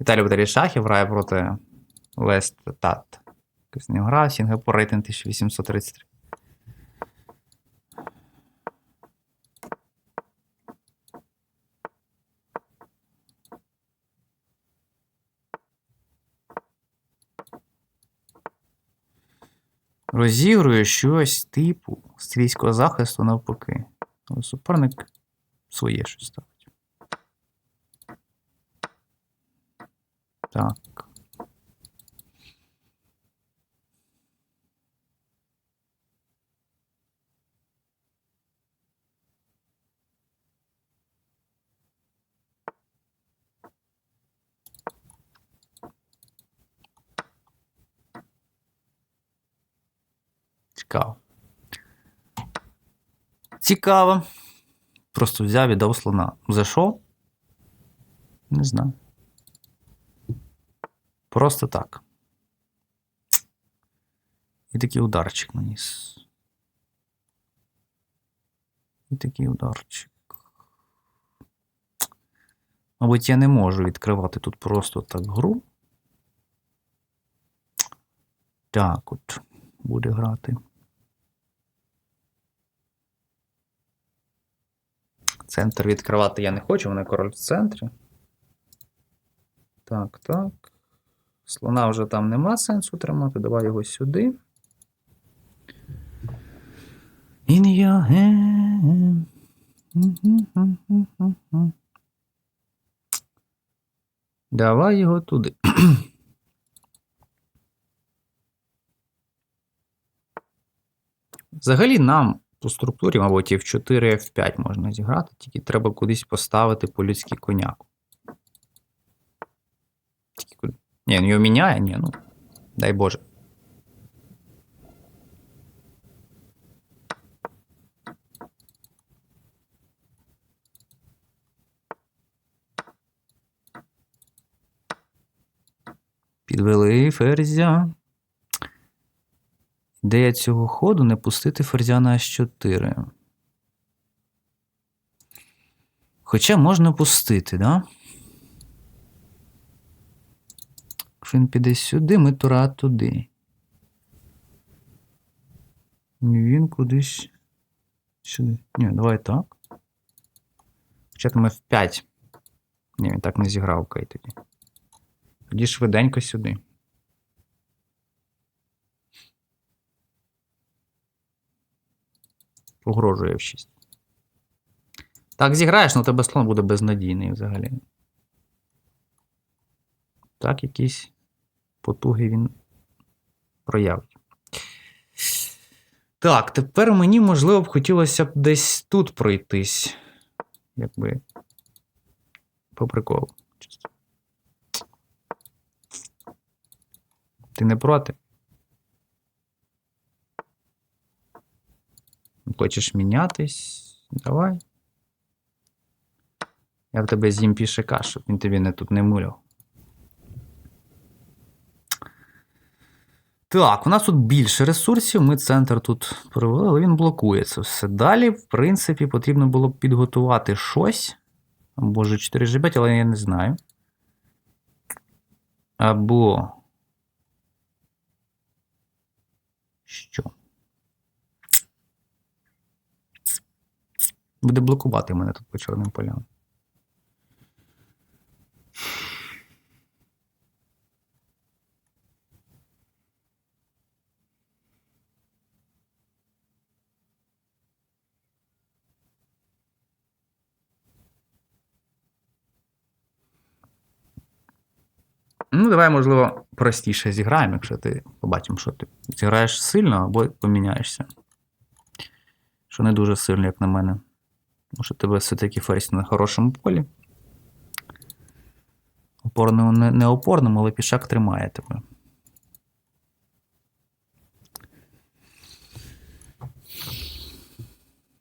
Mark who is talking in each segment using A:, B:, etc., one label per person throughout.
A: Віталій Баталій Шахів грає проти Лестат. Якось не грав, Сінгапур рейтинг 1833. Розігрує щось типу стрільського захисту навпаки. Але суперник своє щось ставить. Так. Цікаво. Цікаво. Просто взяв і дав слона. Зайшов? Не знаю. Просто так. І такий ударчик наніс. І такий ударчик. Мабуть, я не можу відкривати тут просто так гру. Так от буде грати. Центр відкривати я не хочу, вона король в центрі. Так, так. Слона вже там нема сенсу тримати. Давай його сюди. In your hand. Давай його туди. Взагалі нам по структурі, мабуть, в 4 F5 можна зіграти, тільки треба кудись поставити по-людськи коняку. Тільки Ні, ну його міняє, ні, ну. Дай Боже. Підвели ферзя. Ідея цього ходу не пустити ферзя на H4. Хоча можна пустити, да? Він піде сюди, ми тура туди. Він кудись сюди. Ні, давай так. Хоча ми в 5. Ні, він так не зіграв, окей тоді. Тоді швиденько сюди. Погрожує в 6. Так, зіграєш, але у тебе слон буде безнадійний взагалі. Так, якісь потуги він проявить. Так, тепер мені, можливо, б хотілося б десь тут пройтись. Якби. По приколу. Ти не проти? Хочеш мінятись? Давай. Я в тебе з'їм пішака, щоб він тобі не тут не муляв. Так, у нас тут більше ресурсів. Ми центр тут провели, але він блокує це все. Далі, в принципі, потрібно було б підготувати щось. Або ж 4 g але я не знаю. Або. Що? Буде блокувати мене тут по чорним полям. Ну, давай, можливо, простіше зіграємо, якщо ти побачимо, що ти зіграєш сильно або поміняєшся. Що не дуже сильно, як на мене. Що тебе все-таки ферзь на хорошому полі. Опорному, не опорному, але пішак тримає тебе.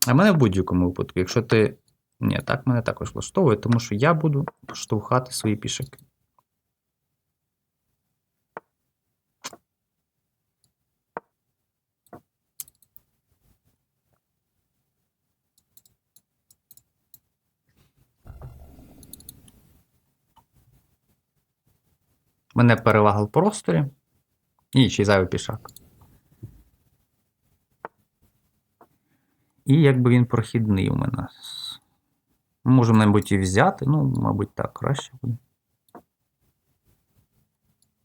A: А мене в будь-якому випадку, якщо ти. Ні, так мене також влаштовує, тому що я буду штовхати свої пішаки. Мене перевага в просторі. І ще й зайвий пішак. І якби він прохідний у мене. Можемо, мабуть, і взяти. Ну, мабуть, так краще буде.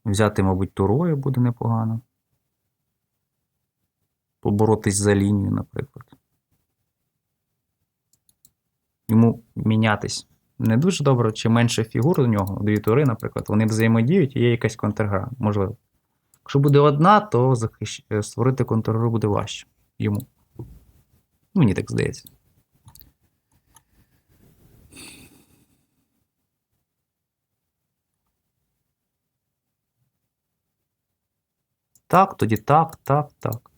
A: Взяти, мабуть, турою буде непогано. Поборотись за лінію, наприклад. Йому мінятись не дуже добре, чи менше фігур у нього, дві тури, наприклад, вони взаємодіють і є якась контргра, можливо. Якщо буде одна, то захищ... е, створити контргру буде важче йому. Мені так здається. Так, тоді так, так, так.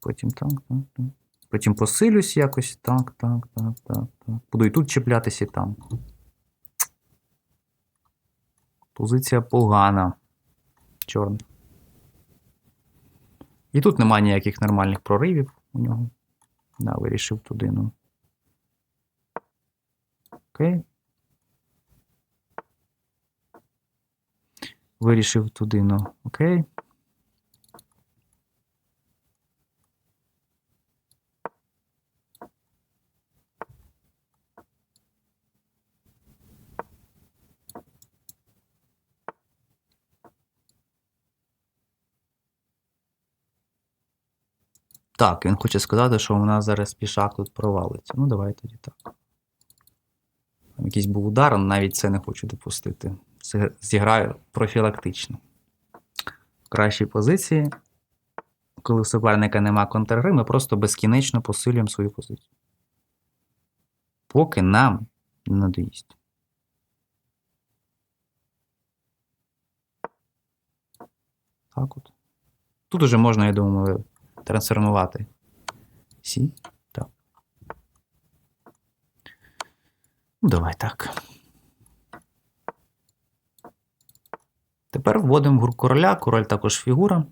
A: Потім так, так, так. Потім посилюсь якось. Так, так, так, так, так. Буду і тут чіплятися, і там. Позиція погана. Чорна. І тут немає ніяких нормальних проривів у нього. Да, вирішив туди, ну. Окей. Вирішив туди, ну. Окей. Так, він хоче сказати, що у нас зараз пішак тут провалиться. Ну, давай тоді так. Там якийсь був удар, навіть це не хочу допустити. Це зіграю профілактично. В кращій позиції, коли у суперника нема контргри, ми просто безкінечно посилюємо свою позицію. Поки нам не надоїсть. Так от. Тут уже можна, я думаю, трансформувати. Сі. Так. Ну, давай так. Тепер вводимо гру короля. Король також фігура.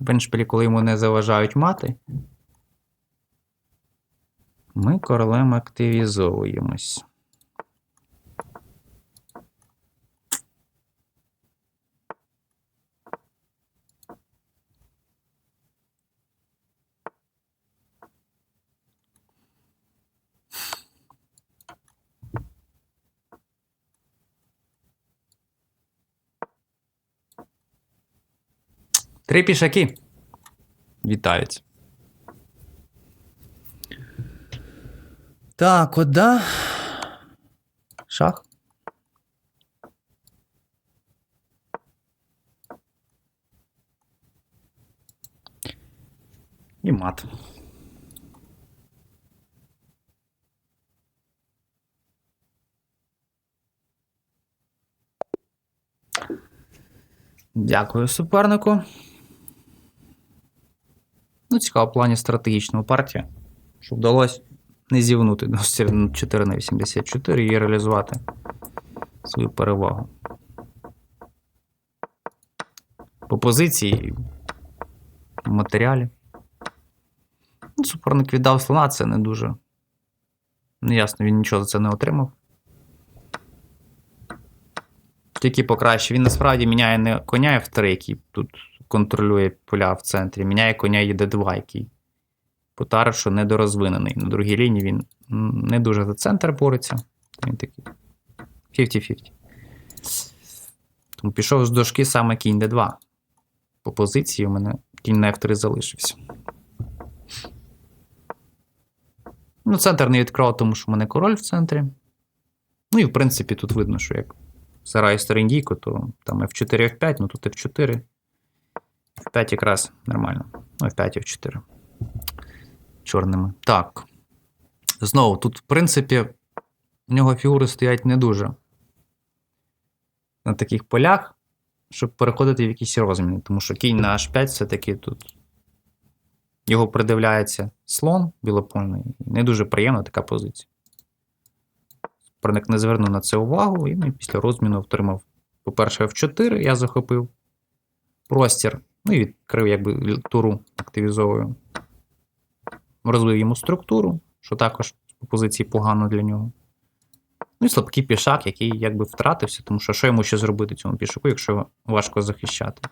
A: В еншпілі, коли йому не заважають мати. Ми королем активізовуємось. Три пішаки. Вітаються. Так, от да. Шах. І мат. Дякую супернику. Ну, цікаво, в плані стратегічного партія, щоб вдалося не зівнути до 4 на 84 і реалізувати свою перевагу. По позиції в матеріалі. Ну, Суперник віддав слона, це не дуже. Неясно, він нічого за це не отримав. Тільки покраще. Він насправді міняє не коня F3, який тут контролює поля в центрі, міняє коня ЄД2, який потарив, що недорозвинений. На другій лінії він не дуже за центр бореться. Він такий 50-50. Тому пішов з дошки саме кінь D2. По позиції у мене кінь на F3 залишився. Ну, центр не відкрив, тому що в мене король в центрі. Ну і в принципі тут видно, що як Сарай сторіндійко, то там F4, F5, ну тут F4. F5 якраз нормально. Ну, F5, F4. Чорними. Так. Знову, тут, в принципі, в нього фігури стоять не дуже на таких полях, щоб переходити в якісь розміни. Тому що кінь на H5 все-таки тут. Його придивляється слон білопольний. Не дуже приємна така позиція. Проник не звернув на це увагу, і після розміну отримав, по-перше, F4 я захопив простір. Ну і відкрив якби туру активізовую. Розвив йому структуру, що також по позиції погано для нього. Ну і слабкий пішак, який якби втратився, тому що що йому ще зробити цьому пішаку, якщо важко захищати.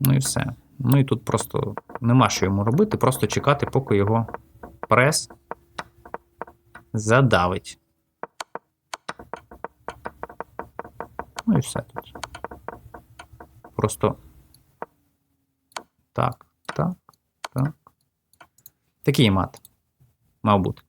A: Ну і все. Ну і тут просто нема що йому робити, просто чекати, поки його прес задавить. Ну і все. Просто так, так, так. Такий мат. Мав бути.